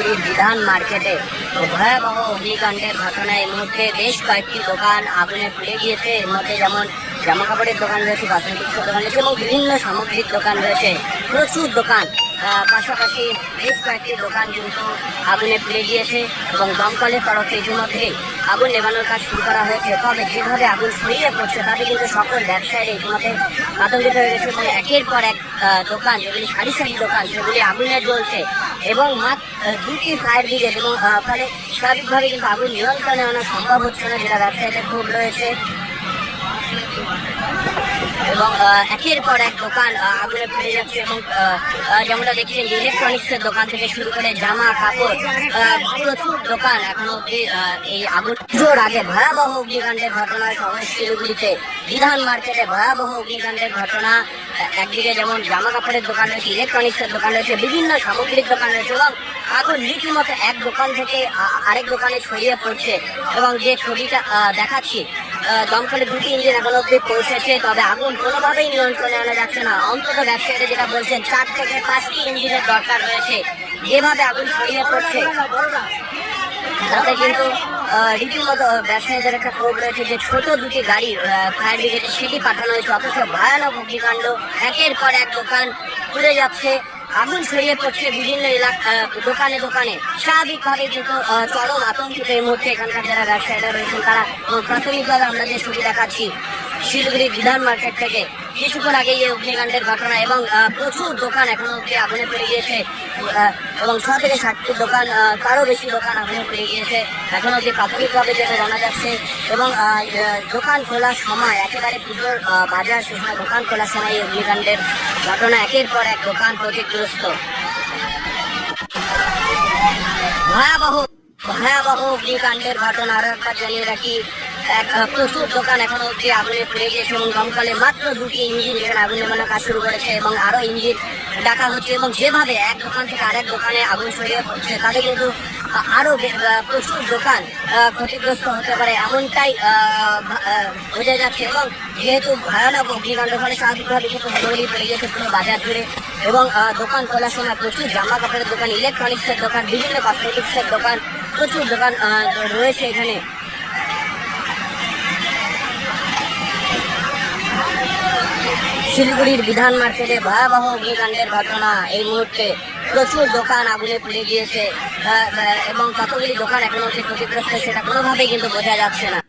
শিলিগুড়ির বিধান মার্কেটে ভয়াবহ অগ্নিকাণ্ডের ঘটনায় এই মুহূর্তে বেশ কয়েকটি দোকান আগুনে পুড়ে গিয়েছে। এর মধ্যে যেমন জামা কাপড়ের দোকান রয়েছে কসমেটিক্সের দোকান রয়েছে এবং বিভিন্ন সামগ্রিক দোকান রয়েছে। প্রচুর দোকান পাশাপাশি বেশ কয়েকটি দোকান কিন্তু আগুনে পুড়ে গিয়েছে এবং দমকলের তরফে ইতিমধ্যে আগুন নেভানোর কাজ শুরু করা হয়েছে। তবে যেভাবে আগুন ছড়িয়ে পড়ছে, তাতে কিন্তু সকল ব্যবসায়ীরা ইতিমধ্যে আতঙ্কিত হয়ে গেছে এবং একের পর এক দোকান যেগুলি সারি সারি দোকান, সেগুলি আগুনে জ্বলছে এবং মাত্র দুটি ফায়ার ব্রিগেড এবং ফলে স্বাভাবিকভাবে কিন্তু আগুন নিয়ন্ত্রণে আনা সম্ভব হচ্ছে না, যেটা ব্যবসায়ীদের খুব রয়েছে। এবং একের পর এক দোকান আগুনে পুড়ে যাচ্ছে এবং যেমনটা দেখছেন ইলেকট্রনিক্সের দোকান থেকে শুরু করে জামা, কাপড় প্রচুর দোকান এখনও অব্দি এই আগুন জোর আগে ভয়াবহ অগ্নিকাণ্ডের ঘটনা শহর শিলিগুড়িতে বিধান মার্কেটে ভয়াবহ অগ্নিকাণ্ডের ঘটনা একদিকে যেমন জামা কাপড়ের দোকান রয়েছে ইলেকট্রনিক্সের দোকান রয়েছে, বিভিন্ন সামগ্রিক দোকান রয়েছে এবং আগুন রীতিমতো এক দোকান থেকে আরেক দোকানে ছড়িয়ে পড়ছে এবং যে ছবিটা দেখাচ্ছি আহ, দমকলের দুটি ইঞ্জিন এখন অব্দি পৌঁছেছে তবে আগুন কোনোভাবেই নিয়ন্ত্রণে আনা যাচ্ছে না। অন্তত ব্যবসায়ীরা যেটা বলছেন চার থেকে পাঁচটি ইঞ্জিনের দরকার রয়েছে। যেভাবে আগুন ছড়িয়ে পড়ছে তাতে কিন্তু রীতিমতো ব্যবসায়ীদের একটা ক্ষোভ রয়েছে যে ছোট দুটি গাড়ি ফায়ার ব্রিগেডে সেটি পাঠানো হয়েছে অথচ ভয়ানক অগ্নিকাণ্ড একের পর এক দোকান পুড়ে যাচ্ছে। আগুন ছড়িয়ে পড়ছে বিভিন্ন এলাকা দোকানে দোকানে। স্বাভাবিকভাবে কিন্তু চরম আতঙ্কিত এই মুহূর্তে এখানকার যারা ব্যবসায়ীরা রয়েছেন, তারা প্রাথমিকভাবে আমরা যে ছবি দেখাচ্ছি শিলিগুড়ি বিধান মার্কেট থেকে কিছুক্ষণ আগে এই অগ্নিকাণ্ডের ঘটনা এবং প্রচুর দোকান এখনও অব্দি আগুনে পড়ে গিয়েছে এবং ছ থেকে ষাটটি দোকান তারও বেশি দোকান আগুনে পড়ে গিয়েছে। এখন অব্দি প্রাথমিকভাবে যেটা জানা যাচ্ছে, এবং দোকান খোলার সময়, একেবারে পুজোর বাজার সময় দোকান খোলার সময় এই অগ্নিকাণ্ডের ঘটনা একের পর এক দোকান ক্ষতিগ্রস্ত। ভয়াবহ ভয়াবহ অগ্নিকাণ্ডের ঘটনা আরও একবার জানিয়ে রাখি এক প্রচুর দোকান এখনও অব্দি আগুনে পুড়ে গিয়েছে এবং দমকলে মাত্র দুটি ইঞ্জিন এখানে আগুন নেমানোর কাজ শুরু করেছে এবং আরও ইঞ্জিন ডাকা হচ্ছে এবং যেভাবে এক দোকান থেকে আরেক দোকানে আগুন ছড়িয়ে পড়ছে তাতে কিন্তু আহ, আরও প্রচুর দোকান ক্ষতিগ্রস্ত হতে পারে এমনটাই বোঝা যাচ্ছে এবং যেহেতু ভয়ানক অগ্নিকাণ্ড ফলে স্বাভাবিকভাবে কিন্তু হুড়োহুড়ি পড়ে গেছে পুরো বাজার জুড়ে এবং দোকান খোলার সময় প্রচুর জামা কাপড়ের দোকান ইলেকট্রনিক্সের দোকান বিভিন্ন কসমেটিক্সের দোকান প্রচুর দোকান রয়েছে এখানে। শিলিগুড়ির বিধান মার্কেটে ভয়াবহ অগ্নিকাণ্ডের ঘটনা। এই মুহূর্তে প্রচুর দোকান আগুনে পুড়ে গিয়েছে। এবং কতগুলি দোকান এখনও সে ক্ষতিগ্রস্ত, সেটা কোনোভাবেই কিন্তু বোঝা যাচ্ছে না।